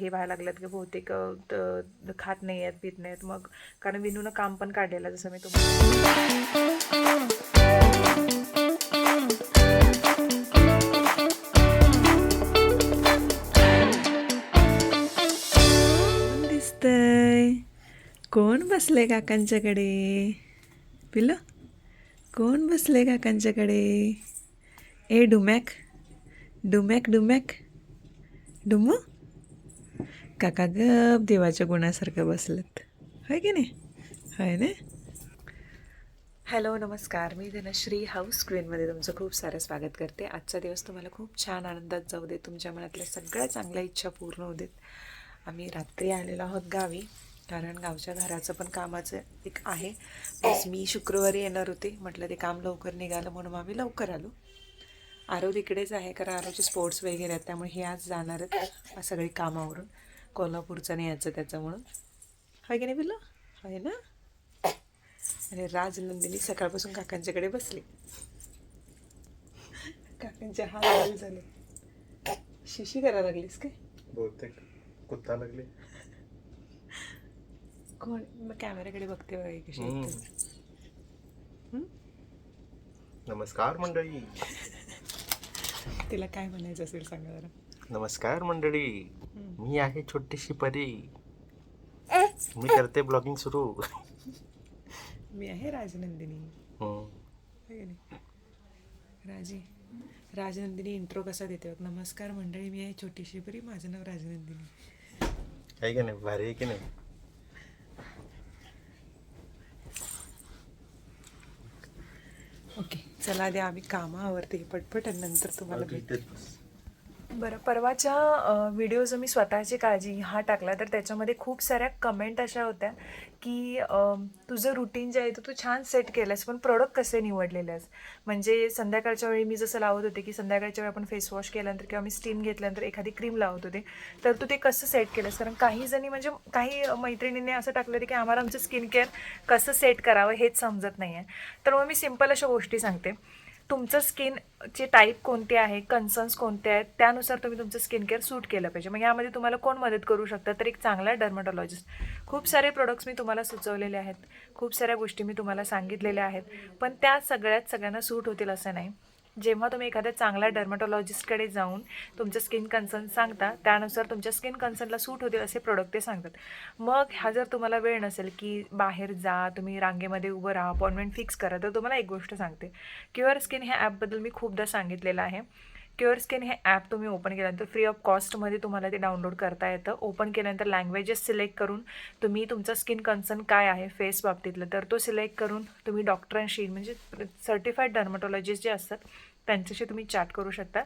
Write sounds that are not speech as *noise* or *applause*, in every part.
हे व्हायला लागलं की बहुतेक खात नाही आहेत पित नाहीत मग कारण विनूनं काम पण काढलेलं जसं मी तुम्हाला कोण बसले काकांच्याकडे? पिलं कोण बसले काकांच्याकडे? ए डुमॅक डुमॅक डुमॅक डुमू? काका गप देवाच्या गुणासारखं बसलेत. होय की नाही? होय ना? हॅलो नमस्कार. मी धनश्री हाऊस स्क्रीनमध्ये तुमचं खूप सारं स्वागत करते. आजचा दिवस तुम्हाला खूप छान आनंदात जाऊ दे तुमच्या मनातल्या सगळ्या चांगल्या इच्छा पूर्ण होऊ देत. आम्ही रात्री आलेलो आहोत गावी कारण गावच्या घराचं पण कामाचं एक आहे. बस मी शुक्रवारी येणार होते. म्हटलं ते काम लवकर निघालं म्हणून आम्ही लवकर आलो. आरव तिकडेच आहे कारण आरवचे स्पोर्ट्स वगैरे आहेत त्यामुळे हे आज जाणार आहेत. सगळी कामावरून. कोल्हापूरचं नाही यायचं त्याचं म्हणून हाय की नाही बिल्ला आहे ना? आणि राजनंदिनी सकाळपासून काकांच्याकडे बसली. काकांचे हाल हाल झाले. शिशी करायला लागलीस काय? बहुतेक. कुत्ता लागले. कोण? मग कॅमेऱ्याकडे बघते बघा कशी हम्म. नमस्कार मंडळी. *laughs* तिला काय म्हणायचं असेल सांगा जरा. नमस्कार मंडळी. मी आहे छोटीशी परी. मी करते ब्लॉगिंग सुरू. मी आहे राजनंदिनी? राजी राजनंदिनी इंट्रो कसा देते नमस्कार मंडळी मी आहे छोटीशी परी. माझं नाव राजनंदिनी. आहे की नाही? भारी आहे की नाही? ओके चला द्या आम्ही कामावरती पटपट नंतर तुम्हाला भेट. इथेच बस. बरं परवाच्या व्हिडिओज व्हिडिओ जो मी स्वतःची काळजी हा टाकला तर त्याच्यामध्ये खूप साऱ्या कमेंट अशा होत्या की तुझं रुटीन जे आहे ते तू छान सेट केलंस पण प्रोडक्ट कसे निवडलेले आहेस म्हणजे संध्याकाळच्या वेळी मी जसं लावत होते की संध्याकाळच्या वेळी आपण फेस वॉश केल्यानंतर किंवा मी स्टीम घेतल्यानंतर एखादी क्रीम लावत होते तर तू ते कसं सेट केलंस? कारण काही जणी म्हणजे काही मैत्रिणींनी असं टाकलं होतं की आम्हाला आमचं स्किन केअर कसं सेट करावं हेच समजत नाही आहे तर मग मी सिंपल अशा गोष्टी सांगते. तुमचं स्किनचे टाईप कोणते आहे? कन्सर्न्स कोणते आहेत? त्यानुसार तुम्ही तुमचं स्किन केअर सूट केलं पाहिजे. मग यामध्ये तुम्हाला कोण मदत करू शकतं? तर एक चांगला डर्मटॉलॉजिस्ट खूप सारे प्रोडक्ट्स मी तुम्हाला सुचवलेले आहेत. खूप साऱ्या गोष्टी मी तुम्हाला सांगितलेल्या आहेत. पण त्या सगळ्यात सगळ्यांना सूट होतील असं नाही. जेव्हा तुम्ही एखाद्या चांगल्या डर्मॅटॉलॉजिस्टकडे जाऊन तुमचं स्किन कन्सर्न सांगता त्यानुसार तुमच्या स्किन कन्सर्नला सूट होतील असे प्रोडक्ट ते सांगतात. मग हा जर तुम्हाला वेळ नसेल की बाहेर जा तुम्ही रांगेमध्ये उभं राहा अपॉइंटमेंट फिक्स करा तर तुम्हाला एक गोष्ट सांगते. क्युअर स्किन ह्या ॲपबद्दल मी खूपदा सांगितलेलं आहे. क्युअर स्किन हे ॲप तुम्ही ओपन केल्यानंतर फ्री ऑफ कॉस्टमध्ये तुम्हाला ते डाउनलोड करता येतं. ओपन केल्यानंतर लँग्वेजेस सिलेक्ट करून तुम्ही तुमचा स्किन कन्सर्न काय आहे फेस बाबतीतलं तर तो सिलेक्ट करून तुम्ही डॉक्टरांशी म्हणजे सर्टिफाईड डर्मटॉलॉजिस्ट जे असतात त्यांच्याशी तुम्ही चॅट करू शकता.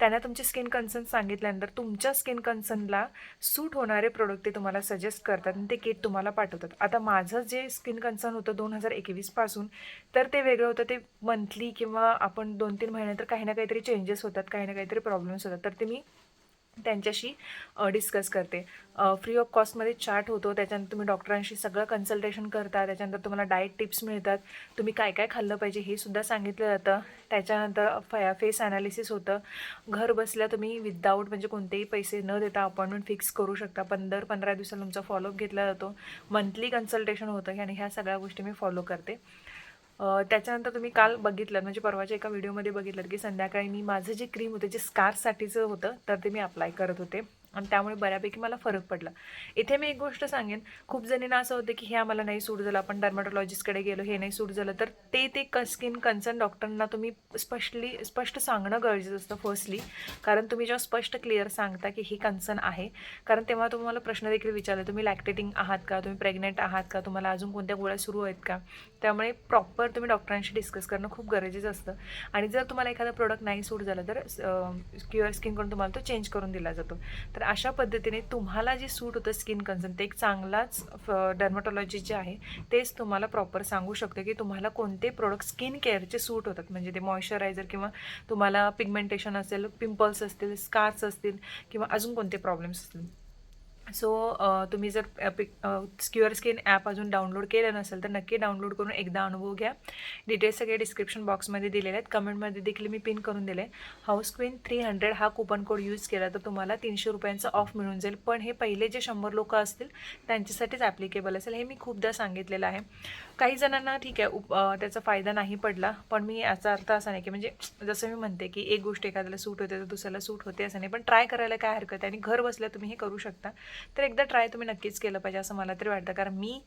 त्यांना तुमचे स्किन कन्सर्न सांगितल्यानंतर तुमच्या स्किन कन्सर्नला सूट होणारे प्रोडक्ट ते तुम्हाला सजेस्ट करतात आणि ते किट तुम्हाला पाठवतात. आता माझं जे स्किन कन्सर्न होतं दोन हजार एकवीसपासून तर ते वेगळं होतं. ते मंथली किंवा आपण दोन तीन महिन्यानंतर काही ना काहीतरी चेंजेस होतात काही ना काहीतरी प्रॉब्लेम्स होतात. तर ते मी त्यांच्याशी डिस्कस करते. फ्री ऑफ कॉस्टमध्ये चार्ट होतो त्याच्यानंतर तुम्ही डॉक्टरांशी सगळं कन्सल्टेशन करता त्याच्यानंतर तुम्हाला डाएट टिप्स मिळतात. तुम्ही काय काय खाल्लं पाहिजे हे सुद्धा सांगितलं जातं. त्याच्यानंतर फया फेस ॲनालिसिस होतं. घर बसल्या तुम्ही विदाऊट म्हणजे कोणतेही पैसे न देता अपॉइंटमेंट फिक्स करू शकता. पंधर पंधरा दिवसाला तुमचा फॉलोअप घेतला जातो. मंथली कन्सल्टेशन होतं आणि ह्या सगळ्या गोष्टी मी फॉलो करते. त्याच्यानंतर तुम्ही काल बघितलं म्हणजे परवाच्या एका व्हिडिओमध्ये बघितलं की संध्याकाळी मी माझं जे क्रीम होतं जे स्कार्ससाठीचं होतं तर ते मी अप्लाय करत होते. आणि त्यामुळे बऱ्यापैकी मला फरक पडला. इथे मी एक गोष्ट सांगेन. खूप जणींना असं होतं की हे आम्हाला नाही सूट झालं आपण डर्मॅटॉलॉजिस्टकडे गेलो हे नाही सूट झालं. तर ते ते क स्किन कन्सर्न डॉक्टरांना तुम्ही स्पष्टली स्पष्ट सांगणं गरजेचं असतं फर्स्टली कारण तुम्ही जेव्हा स्पष्ट क्लिअर सांगता की ही कन्सर्न आहे कारण तेव्हा तुम्हाला प्रश्न देखील विचारले तुम्ही लॅक्टेटिंग आहात का? तुम्ही प्रेग्नेंट आहात का? तुम्हाला अजून कोणत्या गोळ्या सुरू आहेत का? त्यामुळे प्रॉपर तुम्ही डॉक्टरांशी डिस्कस करणं खूप गरजेचं असतं. आणि जर तुम्हाला एखादा प्रोडक्ट नाही सूट झालं तर क्युअर स्किनकडून तुम्हाला तो चेंज करून दिला जातो. तर तर अशा पद्धतीने तुम्हाला जे सूट होतं स्किन कन्सर्न ते एक चांगलाच डर्मॅटॉलॉजी जे आहे तेच तुम्हाला प्रॉपर सांगू शकतो की तुम्हाला कोणते प्रोडक्ट स्किन केअरचे सूट होतात. म्हणजे ते मॉइश्चरायझर किंवा तुम्हाला पिगमेंटेशन असेल पिंपल्स असतील स्कार्स असतील किंवा अजून कोणते प्रॉब्लेम्स असतील. सो तुम्ही जर पिक स्क्युअर स्किन ॲप अजून डाउनलोड केलं नसेल तर नक्की डाउनलोड करून एकदा अनुभव घ्या. डिटेल्स सगळे डिस्क्रिप्शन बॉक्समध्ये दिलेले आहेत. कमेंटमध्ये देखील मी पिन करून दिले. हाऊस क्वीन थ्री हंड्रेड हा कुपन कोड यूज केला तर तुम्हाला तीनशे रुपयांचा ऑफ मिळून जाईल. पण हे पहिले जे शंभर लोक असतील त्यांच्यासाठीच ॲप्लिकेबल असेल. हे मी खूपदा सांगितलेलं आहे. काही जणांना ठीक आहे उप त्याचा फायदा नाही पडला. पण मी याचा अर्थ असा नाही की म्हणजे जसं मी म्हणते की एक गोष्ट एखाद्याला सूट होते तर दुसऱ्याला सूट होते असं नाही. पण ट्राय करायला काय हरकत आहे? आणि घर बसल्या तुम्ही हे करू शकता. तर एकदा ट्राय तुम्ही नक्कीच केलं पाहिजे असं मला तरी वाटतं. कारण मी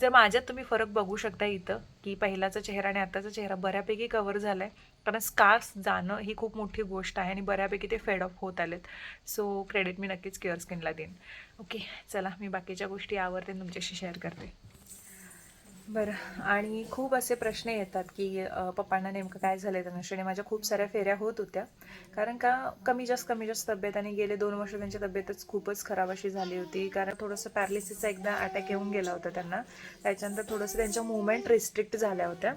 जर माझ्यात तुम्ही फरक बघू शकता इथं की पहिलाचा चेहरा आणि आत्ताचा चेहरा बऱ्यापैकी कवर झाला आहे कारण स्कार्स जाणं ही खूप मोठी गोष्ट आहे आणि बऱ्यापैकी ते फेड ऑफ होत आलेत. सो क्रेडिट मी नक्कीच क्युअर स्किनला देईन. ओके चला मी बाकीच्या गोष्टी आवडते तुमच्याशी शेअर करते. बरं. आणि खूप असे प्रश्न येतात की पप्पांना नेमकं काय झालं धनुष्य? आणि माझ्या खूप साऱ्या फेऱ्या होत होत्या. कारण का कमी जास्त कमी जास्त तब्येत आणि गेले दोन वर्ष त्यांची तब्येतच खूपच खराब अशी झाली होती. कारण थोडंसं पॅरालिसिसचा एकदा अटॅक येऊन गेला होता त्यांना. त्याच्यानंतर थोडंसं त्यांच्या मुवमेंट रिस्ट्रिक्ट झाल्या होत्या.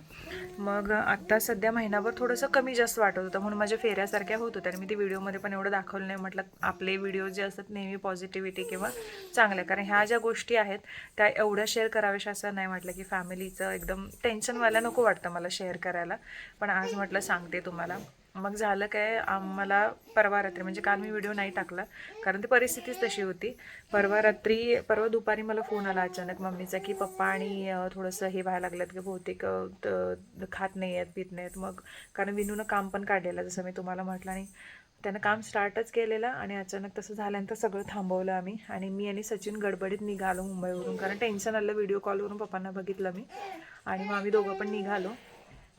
मग आत्ता सध्या महिनाभर थोडंसं कमी जास्त वाटत होतं. म्हणून माझ्या फेऱ्यासारख्या होत होत्या. आणि मी ते व्हिडिओमध्ये पण एवढं दाखवलं नाही. म्हटलं आपले व्हिडिओ जे असतात नेहमी पॉझिटिव्हिटी किंवा चांगल्या. कारण ह्या ज्या गोष्टी आहेत त्या एवढ्या शेअर कराव्याशा असं नाही म्हटलं की फॅमिलीचं एकदम टेन्शनवाल्या नको वाटतं मला शेअर करायला. पण आज म्हटलं सांगते तुम्हाला. मग झालं काय आम्हाला परवा रात्री म्हणजे काल मी व्हिडिओ नाही टाकला कारण ती परिस्थितीच तशी होती. परवा रात्री परवा दुपारी मला फोन आला अचानक मम्मीचा की पप्पा आणि थोडंसं हे व्हायला लागलं की बहुतेक खात नाही आहेत पित नाहीत मग कारण विनूनं काम पण काढलेलं जसं मी तुम्हाला म्हटलं आणि त्यानं काम स्टार्टच केलेलं आणि अचानक तसं झाल्यानंतर सगळं थांबवलं आम्ही. आणि मी आणि सचिन गडबडीत निघालो मुंबईवरून कारण टेन्शन आलं व्हिडिओ कॉलवरून पप्पांना बघितलं मी. आणि मग आम्ही दोघं पण निघालो.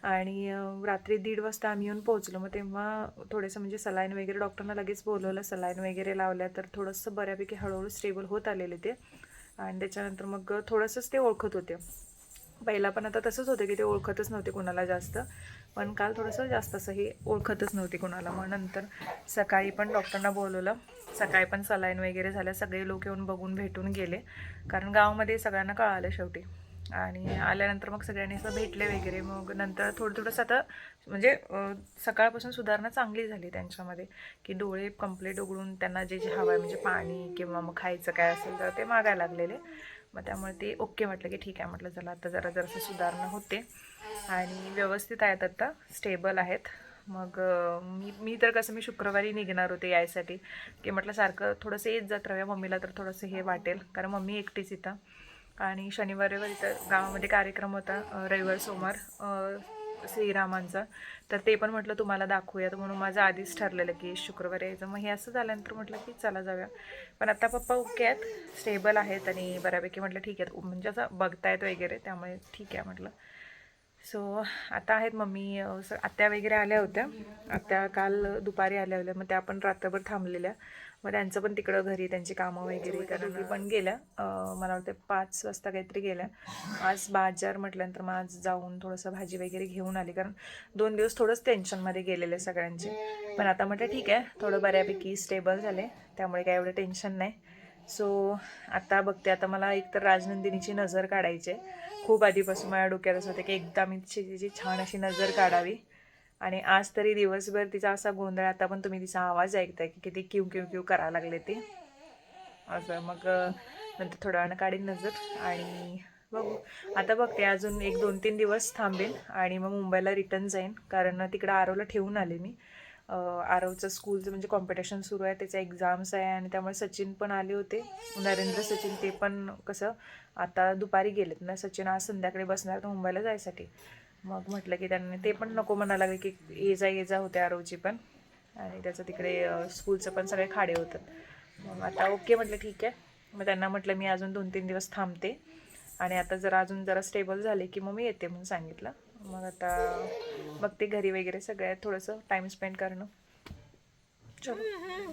आणि रात्री दीड वाजता आम्ही येऊन पोहोचलो. मग तेव्हा थोडंसं म्हणजे सलाईन वगैरे डॉक्टरना लगेच बोलवलं सलाईन वगैरे लावल्या तर थोडंसं बऱ्यापैकी हळूहळू स्टेबल होत आलेले ते. आणि त्याच्यानंतर मग थोडंसंच ते ओळखत होते. पहिला पण आता तसंच होतं की ते ओळखतच नव्हते कोणाला जास्त. पण काल थोडंसं जास्त असं हे ओळखतच नव्हती कोणाला. मग नंतर सकाळी पण डॉक्टरना बोलवलं. सकाळी पण सलाईन वगैरे झाल्या. सगळे लोक येऊन बघून भेटून गेले. कारण गावामध्ये सगळ्यांना कळालं शेवटी. आणि आल्यानंतर मग सगळ्यांनी असं भेटले वगैरे. मग नंतर थोडं थोडंसं आता म्हणजे सकाळपासून सुधारणा चांगली झाली त्यांच्यामध्ये. की डोळे कंप्लीट उघडून त्यांना जे जे हवं आहे म्हणजे पाणी किंवा मग खायचं काय असेल तर ते मागायला लागलेले. मग त्यामुळे ते ओके म्हटलं की ठीक आहे म्हटलं चला आता जरा जरासं सुधारणा होते. आणि व्यवस्थित आहेत आत्ता स्टेबल आहेत. मग मी मी तर कसं मी शुक्रवारी निघणार होते यायसाठी. की म्हटलं सारखं थोडंसं येत जात राहूया मम्मीला तर थोडंसं हे वाटेल. कारण मम्मी एकटीच इथं. आणि शनिवार रविवार इथं गावामध्ये कार्यक्रम होता रविवार सोमवार. श्रीरामांचा. तर ते पण म्हटलं तुम्हाला दाखवूयात. म्हणून माझं आधीच ठरलेलं की शुक्रवारी यायचं मग हे असं झाल्यानंतर म्हटलं की चला जाऊया. पण आता पप्पा ओके आहेत स्टेबल आहेत आणि बऱ्यापैकी म्हटलं ठीक आहेत म्हणजे असं बघतायत वगैरे त्यामुळे ठीक आहे म्हटलं. सो आता आहेत मम्मी आत्या वगैरे आल्या होत्या. आत्या काल दुपारी आल्या होत्या मग त्या पण रात्रभर थांबलेल्या. मग त्यांचं पण तिकडं घरी त्यांची कामं वगैरे कारण ती पण गेल्या. अ, मला वाटतं पाच वाजता काहीतरी गेल्या. आज बाजार म्हटल्यानंतर मग आज जाऊन थोडंसं भाजी वगैरे घेऊन आली. कारण दोन दिवस थोडंच टेन्शनमध्ये गेलेले सगळ्यांचे. पण आता म्हटलं ठीक आहे थोडं बऱ्यापैकी स्टेबल झाले. त्यामुळे काय एवढं टेन्शन नाही. सो आता बघते आता मला एकतर राजनंदिनीची नजर काढायची आहे. खूप आधीपासून माझ्या डोक्यात असं होतं की एकदा मी तिची तिची छान अशी नजर काढावी. आणि आज तरी दिवसभर तिचा असा गोंधळ आता पण तुम्ही तिचा आवाज ऐकताय की किती क्यू क्यू क्यू करायला लागले ते. असं मग नंतर थोड्या वेळानं काढीन नजर आणि बघू. आता बघते अजून एक दोन तीन दिवस थांबेन आणि मग मुंबईला रिटर्न जाईन. कारण तिकडं आरवला ठेवून आले मी. आरवचं स्कूलचं म्हणजे कॉम्पिटिशन सुरू आहे त्याचे एक्झाम्स आहे आणि त्यामुळे सचिन पण आले होते. नरेंद्र सचिन ते पण कसं आता दुपारी गेलेत ना. सचिन आज संध्याकाळी बसणार तर मुंबईला जायसाठी. मग म्हटलं की त्यांनी ते पण नको म्हणायला लागले की ये जा ये जा होते आरवची पण. आणि त्याचं तिकडे स्कूलचं पण सगळे खाडे होतात. मग आता ओके म्हटलं ठीक आहे. मग त्यांना म्हटलं मी अजून दोन तीन दिवस थांबते. आणि आता जरा अजून जरा स्टेबल झाले की मग मी येते म्हणून सांगितलं. मग आता मग ते घरी वगैरे सगळ्यात थोडंसं टाईम स्पेंड करणं.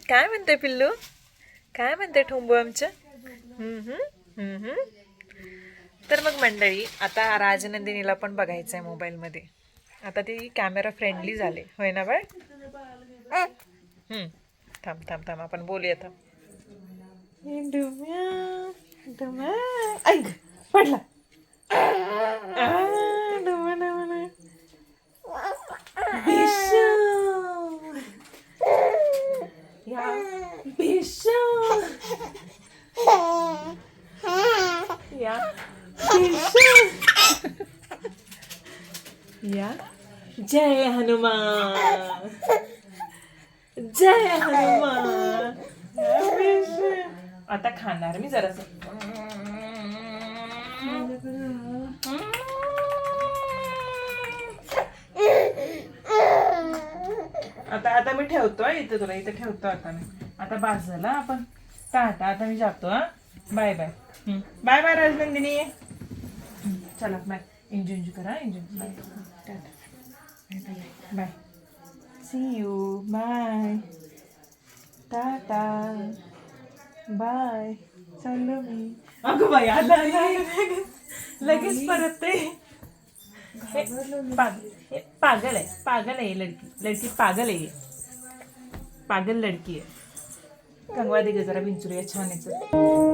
काय म्हणते पिल्लू? काय म्हणते ठोंबू आमचं हम्म, हम्म, हम्म, हम्म. तर मग मंडळी आता राजनंदिनीला पण बघायचं आहे मोबाईलमध्ये. आता ती कॅमेरा फ्रेंडली झाले. होय ना बाय थांब थांब थांब. आपण बोलूया थांब. डुम्या, पडला. जय हनुमान। जय हनुमान। आता खाणार मी जरास. आता आता मी ठेवतो इथे तुला इथे ठेवतो आता मी. आता बास झाला आपण. टाटा आता मी जातो हा. Bye bye. Bye bye Rajnandini. चला बाय. इंजू इंजू करा इंजू bye. Tata. Bye bye bye see you bye tata bye चाललो मी अगं बाई आला. लगेच परत ते. पाग हे पागल आहे. पागल आहे लड़की. लड़की पागल आहे. पागल लड़की आहे. कंगवा दे जरा बिंचुरिया छान याचं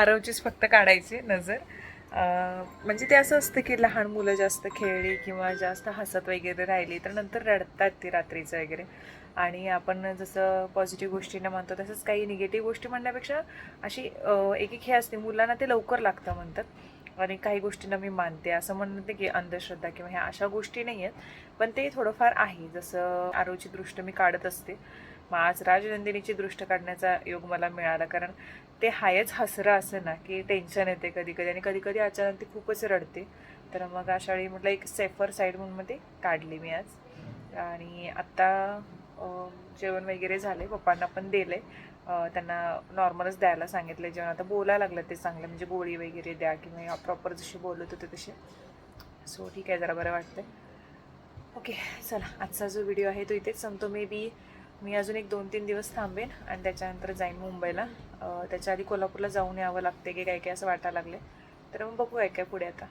आरवचीच फक्त काढायची नजर. म्हणजे ते असं असतं की लहान मुलं जास्त खेळली किंवा जास्त हसत वगैरे राहिली तर नंतर रडतात ती रात्रीचं वगैरे. आणि आपण जसं पॉझिटिव्ह गोष्टींना म्हणतो तसंच काही निगेटिव्ह गोष्टी म्हणण्यापेक्षा अशी एक एक हे असते मुलांना ते लवकर लागतं म्हणतात. आणि काही गोष्टींना मी मानते. असं म्हणते की अंधश्रद्धा किंवा ह्या अशा गोष्टी नाही आहेत पण ते थोडंफार आहे. जसं आरोची दृष्ट मी काढत असते. मग आज राजनंदिनीची दृष्ट काढण्याचा योग मला मिळाला. कारण ते हायच हसरं असं ना की टेन्शन येते कधी कधी आणि कधी कधी अचानक ती खूपच रडते. तर मग अशा वेळी म्हटलं एक सेफर साईड म्हणून मग ते काढली मी आज. आणि आत्ता जेवण वगैरे झाले पप्पांना पण दिले. त्यांना नॉर्मलच द्यायला सांगितलं. जेवण आता बोलायला लागलं ते चांगलं म्हणजे गोळी वगैरे द्या किंवा प्रॉपर जशी बोलत होते तसे सो ठीक आहे जरा बरं वाटतं ओके चला आजचा जो व्हिडिओ आहे तो इथेच संपतो. मे बी मी अजून एक दोन तीन दिवस थांबेन आणि त्याच्यानंतर जाईन मुंबईला. त्याच्या आधी कोल्हापूरला जाऊन यावं लागते की काय काय असं वाटायला लागले तर मग बघूया काय पुढे आता.